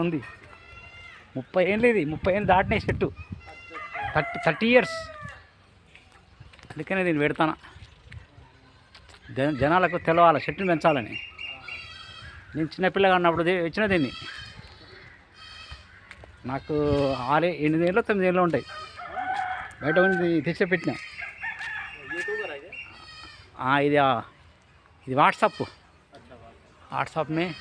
ఉంది. ముప్పై ఏం లేదు ముప్పై ఏం దాటినాయి చెట్టు. Thirty thirty years. అందుకనే దీన్ని పెడతాను. జనాలకు తెలవాలి చెట్టుని పెంచాలని. నేను చిన్నపిల్లగా ఉన్నప్పుడు ఇచ్చిన దీన్ని. నాకు ఆరు ఎనిమిది ఏళ్ళు తొమ్మిది ఏళ్ళు ఉంటాయి. బయట ఉంది తెచ్చి పెట్టినా. ఇది? ఇది వాట్సాప్. व्हाट्सअप में।